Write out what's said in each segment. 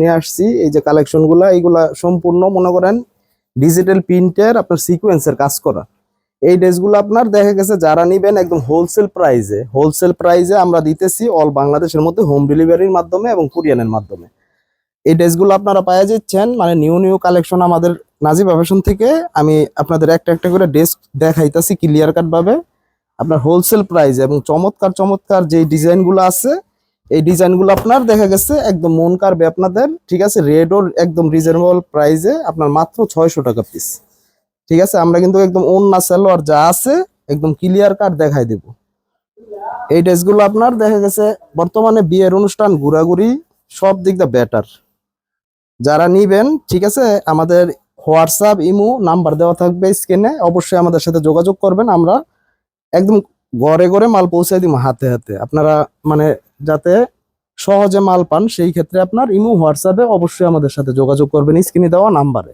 নিয়ে আসছি। এই যে কালেকশনগুলা এইগুলা সম্পূর্ণ, মনে করেন ডিজিটাল প্রিন্টের আপনার সিকোয়েন্সের কাজ করা। এই ড্রেসগুলো আপনার দেখা গেছে, যারা নিবেন একদম হোলসেল প্রাইজে হোলসেল প্রাইজে আমরা দিতেছি অল বাংলাদেশের মধ্যে হোম ডেলিভারির মাধ্যমে এবং কুরিয়ানের মাধ্যমে। এই ড্রেসগুলো আপনারা পাওয়া যাচ্ছেন মানে নিউ নিউ কালেকশন আমাদের নাজিব ফ্যাশন থেকে। আমি আপনাদের একটা একটা করে ড্রেস দেখাইতাছি ক্লিয়ার কাট ভাবে। আপনার হোলসেল প্রাইস এবং চমৎকার চমৎকার যে ডিজাইনগুলো আছে এই ডিজাইনগুলো আপনার দেখা গেছে একদম মন কারবে আপনাদের, ঠিক আছে? রেড রেডও একদম রিজনেবল প্রাইসে আপনার মাত্র ছয়শো টাকা পিস ঠিক আছে? আমরা কিন্তু একদম ওন্না সালোয়ার যা আছে একদম ক্লিয়ার কাট দেখাই দেব। এই ড্রেসগুলো আপনার দেখা গেছে বর্তমানে বিয়ের অনুষ্ঠান, ঘোরাঘুরি সব দিক দা বেটার যারা নিবেন, ঠিক আছে? আমাদের হোয়াটসঅ্যাপ ইমো নাম্বার দেওয়া থাকবে স্ক্রিনে, অবশ্যই আমাদের সাথে যোগাযোগ করবেন। আমরা একদম ঘরে ঘরে মাল পৌঁছে দিব হাতে হাতে। আপনারা মানে যাতে সহজে মাল পান, সেই ক্ষেত্রে আপনার ইমো, হোয়াটসঅ্যাপে অবশ্যই আমাদের সাথে যোগাযোগ করবেন স্ক্রিনে দেওয়া নাম্বারে।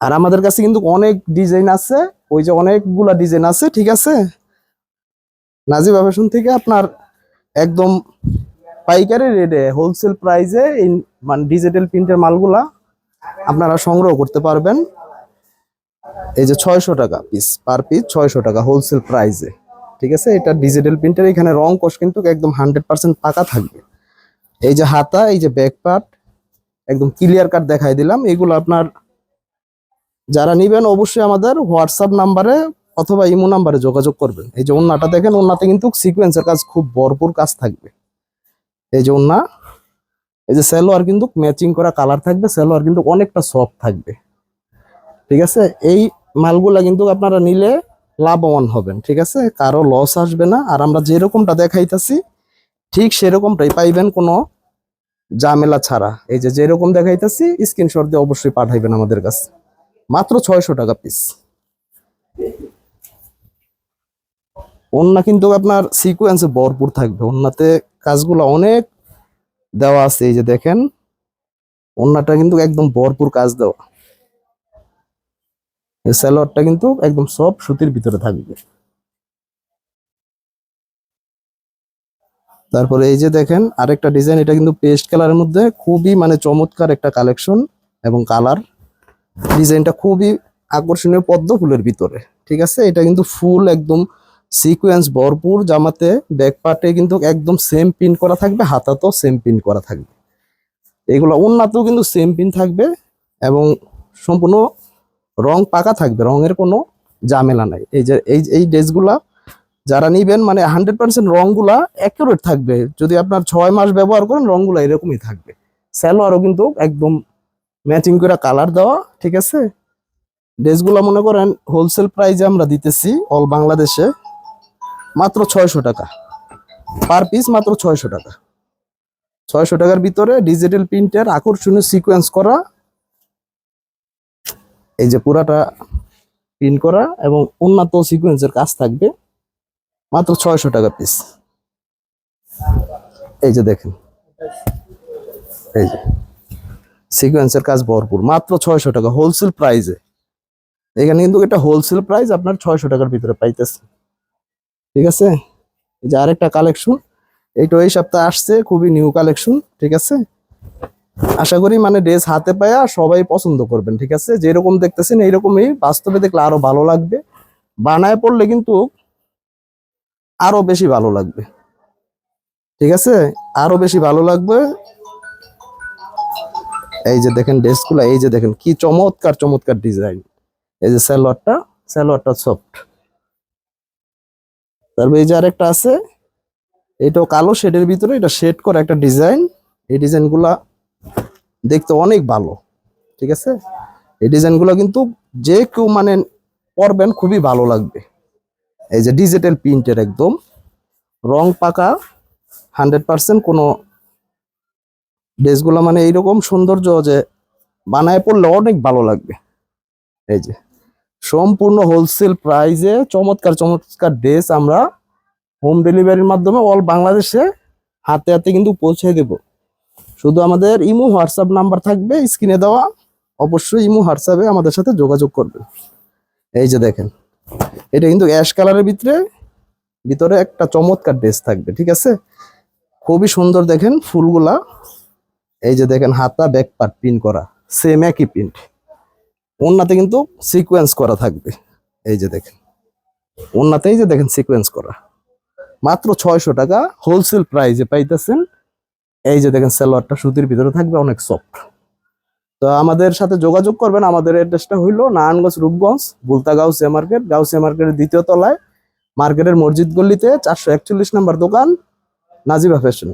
আর আমাদের কাছে কিন্তু অনেক ডিজাইন আছে, ওই যে অনেকগুলা ডিজাইন আছে, ঠিক আছে? নাজিব আবেশন থেকে আপনার একদম পাইকারি রেটে হোলসেল প্রাইসে এই মানে ডিজিটাল প্রিন্টের মালগুলা আপনারা সংগ্রহ করতে পারবেন। এই যে ছয়শো টাকা পিস পার পিস ছয়শো টাকা হোলসেল প্রাইসে ঠিক আছে? এটা ডিজিটাল প্রিন্টের এখানে রং কোষ কিন্তু একদম হান্ড্রেড পার্সেন্ট পাকা থাকবে। এই যে হাতা, এই যে ব্যাক পার্ট একদম ক্লিয়ার কাট দেখাই দিলাম। এগুলো আপনার যারা নিবেন অবশ্যই আমাদের হোয়াটসঅ্যাপ নাম্বারে অথবা ইমো নাম্বারে যোগাযোগ করবেন। এই যে ওন্নাটা দেখেন, ওন্নাতে কিন্তু সিকোয়েন্সের কাজ খুব ভরপুর কাজ থাকবে। এই যে ওন্না, এই যে সালোয়ার কিন্তু ম্যাচিং করা কালার থাকবে সালোয়ার কিন্তু অনেকটা সফট থাকবে। ঠিক আছে? এই মালগুলা কিন্তু আপনারা নিলে লাভবান হবেন, ঠিক আছে? কারও লস আসবে না। আর আমরা যেরকমটা দেখাইতাছি, ঠিক সেরকমটাই পাইবেন কোনো ঝামেলা ছাড়া। এই যে যেরকম দেখাইতাছি স্ক্রিনশট দিয়ে অবশ্যই পাঠাইবেন আমাদের কাছে। মাত্র ছয়শো টাকা পিস ওন্না কিন্তু আপনার সিকুয়েন্সে ভরপুর থাকবে। ওন্নাতে কাজগুলো অনেক দেওয়া আছে, এই যে দেখেন। ওন্নাটা কিন্তু একদম ভরপুর কাজ দেওয়া। স্যালোয়ারটা কিন্তু একদম সব সুতির ভিতরে থাকবে। তারপরে এই যে দেখেন, আরেকটা ডিজাইন এটা কিন্তু পেস্ট কালারের মধ্যে খুবই মানে চমৎকার একটা কালেকশন এবং কালার ডিজাইনটা খুবই আকর্ষণীয় পদ্ম ফুলের ভিতরে, ঠিক আছে? এটা কিন্তু ফুল একদম সিকোয়েন্স ভরপুর, জামাতে ব্যাক পার্টে কিন্তু একদম সেম পিন করা থাকবে, হাতাতেও সেম পিন করা থাকবে। এগুলো উন্নাতেও কিন্তু সেম পিন থাকবে এবং সম্পূর্ণ রং পাকা থাকবে, রঙের কোনো ঝামেলা নাই। এই যে, এই এই ড্রেসগুলা যারা নিবেন মানে হান্ড্রেড পার্সেন্ট রংগুলা অ্যাকুরেট থাকবে। যদি আপনার ছয় মাস ব্যবহার করেন, রংগুলা এরকমই থাকবে। স্যালোয়ারও কিন্তু একদম ম্যাচিং করে কালার দেওয়া, ঠিক আছে? ড্রেসগুলো মনে করেন হোলসেল প্রাইসে আমরা দিতেছি অল বাংলাদেশে মাত্র ছয়শো টাকা। পার পিস মাত্র ছয়শো টাকা। ছয়শো টাকার ভিতরে ডিজিটাল প্রিন্টের আকর্ষণীয় সিকোয়েন্স করা এই যে পুরাটা প্রিন্ট করা এবং উন্নত সিকোয়েন্সের কাজ থাকবে মাত্র ছয়শো টাকা পিস এই যে দেখেন। এই যে সিকুয়েন্সের কাজ ভরপুর, মাত্র ছয়শো টাকা হোলসেল প্রাইসে এখানে কিন্তু এটা হোলসেল প্রাইস আপনার ছয়শো টাকার ভিতরে পাইতেছে। ঠিক আছে? এই যে আরেকটা কালেকশন এইটা এই সপ্তাহে আসছে, খুবই নিউ কালেকশন ঠিক আছে? আশা করি মানে ড্রেস হাতে পায়া সবাই পছন্দ করবেন, ঠিক আছে? যেরকম দেখতেছেন এইরকমই, বাস্তবে দেখলে আরও ভালো লাগবে। বানায় পড়লে কিন্তু আরও বেশি ভালো লাগবে। ঠিক আছে? আরও বেশি ভালো লাগবে। এই যে দেখেন ড্রেস ড্রেসগুলো, এই যে দেখেন কি চমৎকার চমৎকার ডিজাইন। এই যে সালোয়ারটা সালোয়ারটা সফট তারপর এই যে আরেকটা আছে, এটাও কালো শেডের ভিতরে, এটা শেড করা একটা ডিজাইন। এই ডিজাইনগুলা দেখতে অনেক ভালো, ঠিক আছে? এই ডিজাইনগুলো কিন্তু যে কেউ মানে পরবেন খুবই ভালো লাগবে। এই যে ডিজিটাল প্রিন্টের একদম, রং পাকা হান্ড্রেড পার্সেন্ট কোনো ড্রেসগুলো মানে এইরকম সৌন্দর্য যে বানায় পড়লে অনেক ভালো লাগবে। এই যে, সম্পূর্ণ হোলসেল প্রাইসে চমৎকার চমৎকার ড্রেস আমরা হোম ডেলিভারির মাধ্যমে অল বাংলাদেশে হাতে হাতে কিন্তু পৌঁছে দেব। শুধু আমাদের ইমো, হোয়াটসঅ্যাপ নাম্বার থাকবে, স্ক্রিনে দেওয়া অবশ্যই ইমো, হোয়াটসঅ্যাপে আমাদের সাথে যোগাযোগ করবে। এই যে দেখেন, এটা কিন্তু অ্যাশ কালারের ভিতরে ভিতরে একটা চমৎকার ড্রেস থাকবে, ঠিক আছে? খুবই সুন্দর দেখেন ফুলগুলা। এই যে দেখেন, হাতা ব্যাক পার্ট প্রিন্ট করা সেম একই প্রিন্ট ওন্নাতে কিন্তু সিকোয়েন্স করা থাকবে। এই যে দেখেন ওন্নাতে এই যে দেখেন সিকোয়েন্স করা। মাত্র ছয়শো টাকা হোলসেল প্রাইজে পাইতেছেন এই যে দেখেন সালোয়ারটা সুতির ভিতরে থাকবে, অনেক সফট তো আমাদের সাথে যোগাযোগ করবেন, আমাদের অ্যাড্রেসটা হইল নারায়ণগঞ্জ, রূপগঞ্জ বুলতা গাউসিয়া মার্কেট গাউসিয়া মার্কেটের দ্বিতীয় তলায়, মার্কেটের মসজিদ গল্লিতে চারশো একচল্লিশ নাম্বার দোকান, নাজিবা ফ্যাশন